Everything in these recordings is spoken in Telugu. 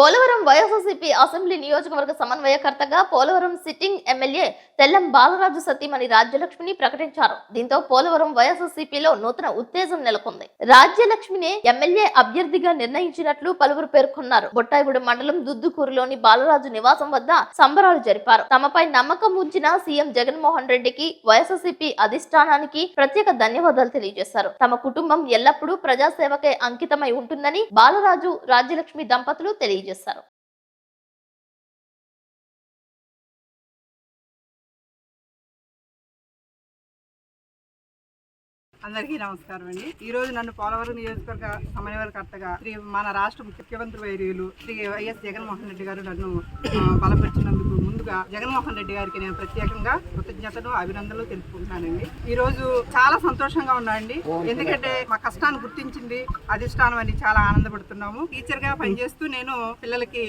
పోలవరం వైఎస్ఆర్సీపీ అసెంబ్లీ నియోజకవర్గ సమన్వయకర్తగా పోలవరం సిట్టింగ్ ఎమ్మెల్యే తెల్లం బాలరాజు సతీమణి రాజ్యలక్ష్మిని ప్రకటించారు. దీంతో పోలవరం వైఎస్ఆర్సీపీలో నూతన ఉత్తేజం నెలకొంది. రాజ్యలక్ష్మిని ఎమ్మెల్యే అభ్యర్థిగా నిర్ణయించినట్లు పలువురు పేర్కొన్నారు. బొట్టాయిగూడెం మండలం దుద్దుకూరులోని బాలరాజు నివాసం వద్ద సంబరాలు జరిపారు. తమపై నమ్మకం ఉంచిన సీఎం జగన్మోహన్ రెడ్డికి వైఎస్ఆర్సీపీ అధిష్టానానికి ప్రత్యేక ధన్యవాదాలు తెలియజేశారు. తమ కుటుంబం ఎల్లప్పుడూ ప్రజాసేవకే అంకితమై ఉంటుందని బాలరాజు రాజ్యలక్ష్మి దంపతులు తెలియజేశారు. చేశారు అందరికీ నమస్కారం అండి. ఈ రోజు నన్ను పోలవరం నియోజకవర్గ సమన్వయకర్తగా శ్రీ మన రాష్ట్ర ముఖ్యమంత్రి వైర్యులు శ్రీ వైఎస్ జగన్మోహన్ రెడ్డి గారు నన్ను బలపరిచినందుకు ముందుగా జగన్మోహన్ రెడ్డి గారికి నేను ప్రత్యేకంగా కృతజ్ఞతలు అభినందనలు తెలుపుకుంటున్నానండి. ఈ రోజు చాలా సంతోషంగా ఉన్నానండి ఎందుకంటే మా కష్టాన్ని గుర్తించింది అధిష్టానం అని చాలా ఆనందపడుతున్నాము. టీచర్గా పనిచేస్తూ నేను పిల్లలకి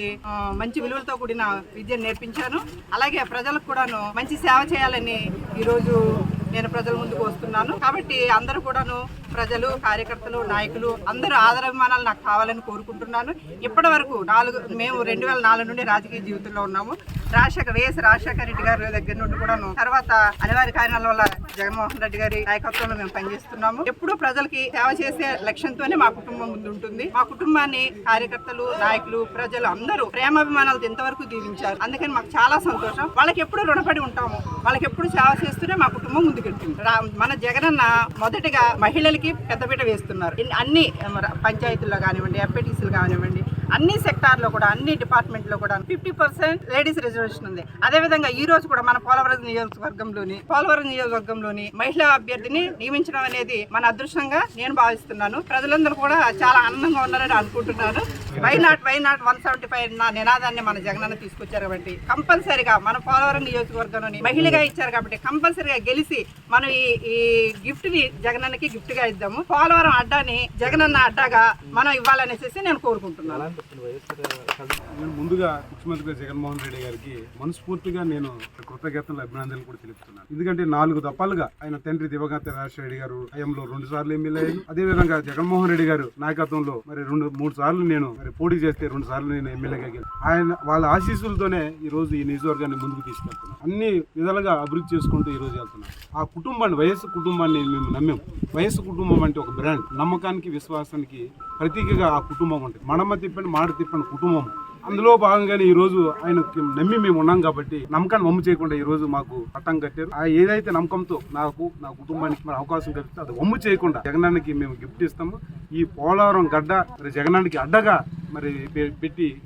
మంచి విలువలతో కూడిన విద్యను నేర్పించాను. అలాగే ప్రజలకు కూడాను మంచి సేవ చేయాలని ఈ రోజు నేను ప్రజల ముందుకు వస్తున్నాను. కాబట్టి అందరూ కూడాను ప్రజలు కార్యకర్తలు నాయకులు అందరూ ఆదరాభిమానాలు నాకు కావాలని కోరుకుంటున్నాను. ఇప్పటి వరకు నాలుగు మేము రెండు వేల నాలుగు నుండి రాజకీయ జీవితంలో ఉన్నాము. రాజశేఖర్ వైఎస్ రాజశేఖర రెడ్డి గారి దగ్గర నుండి కూడాను తర్వాత అనివార్య కారణాల వల్ల జగన్మోహన్ రెడ్డి గారి నాయకత్వంలో మేము పనిచేస్తున్నాము. ఎప్పుడూ ప్రజలకి సేవ చేసే లక్ష్యంతోనే మా కుటుంబం ముందు ఉంటుంది మా కుటుంబాన్ని కార్యకర్తలు నాయకులు ప్రజలు అందరూ ప్రేమాభిమానాలతో ఇంతవరకు దీవించారు. అందుకని మాకు చాలా సంతోషం. వాళ్ళకి ఎప్పుడు రుణపడి ఉంటాము. వాళ్ళకి ఎప్పుడు సేవ చేస్తూనే మా కుటుంబం ముందుకెళ్తుంది. రా- మన జగనన్న మొదటిగా మహిళలకి పెద్దపీట వేస్తున్నారు. అన్ని పంచాయతీల్లో కానివ్వండి ఎంపీటీసీలు కానివ్వండి అన్ని సెక్టార్లో కూడా అన్ని డిపార్ట్మెంట్లో కూడా ఫిఫ్టీ పర్సెంట్ లేడీస్ రిజర్వేషన్ ఉంది. అదేవిధంగా ఈ రోజు కూడా మన పోలవరం నియోజకవర్గంలోని పోలవరం నియోజకవర్గంలోని మహిళా అభ్యర్థిని నియమించడం అనేది మన అదృష్టంగా నేను భావిస్తున్నాను. ప్రజలందరూ కూడా చాలా ఆనందంగా ఉన్నారని అనుకుంటున్నాను. Why not why not one seventy five నా నినాదాన్ని మన జగనన్న తీసుకొచ్చారు కాబట్టి కంపల్సరిగా మన పోలవరం నియోజకవర్గంలోని మహిళగా ఇచ్చారు కాబట్టి కంపల్సరిగా గెలిచి మనం ఈ ఈ గిఫ్ట్ని జగనన్నకి గిఫ్ట్గా ఇద్దాము. పోలవరం అడ్డాని జగనన్న అడ్డాగా మనం ఇవ్వాలనేసి నేను కోరుకుంటున్నాను. నేను ముందుగా ముఖ్యమంత్రి జగన్మోహన్ రెడ్డి గారికి మనస్ఫూర్తిగా నేను కృతజ్ఞతలు అభినందనలు కూడా తెలుపుతున్నాను. ఎందుకంటే నాలుగు దఫాలుగా ఆయన తండ్రి దివంగత రాజశేఖర రెడ్డి గారు హయాంలో రెండు సార్లు ఎమ్మెల్యే అదే విధంగా జగన్మోహన్ రెడ్డి గారు నాయకత్వంలో మరి రెండు మూడు సార్లు నేను మరి పోటీ చేస్తే రెండు సార్లు నేను ఎమ్మెల్యేగా ఆయన వాళ్ళ ఆశీస్సులతోనే ఈ రోజు ఈ నియోజకవర్గాన్ని ముందుకు తీసుకెళ్తున్నాను అన్ని విధాలుగా అభివృద్ధి చేసుకుంటూ ఈరోజు వెళ్తున్నాను ఆ కుటుంబాన్ని వయస్సు కుటుంబాన్ని మేము నమ్మాం. వయస్సు కుటుంబం అంటే ఒక బ్రాండ్. నమ్మకానికి విశ్వాసానికి ప్రతీకగా ఆ కుటుంబం ఉంటుంది మనమ్మ తిప్పని మాట తిప్పని కుటుంబం. అందులో భాగంగానే ఈ రోజు ఆయన నమ్మి మేము ఉన్నాం కాబట్టి నమ్మకాన్ని వమ్ము చేయకుండా ఈ రోజు మాకు పట్టం కట్టారు. ఆ ఏదైతే నమ్మకంతో నాకు నా కుటుంబానికి మరి అవకాశం కలిపితే అది వమ్ము చేయకుండా జగనానికి మేము గిఫ్ట్ ఇస్తాము. ఈ పోలవరం గడ్డ మరి జగనానికి అడ్డగా మరి పె- పెట్టి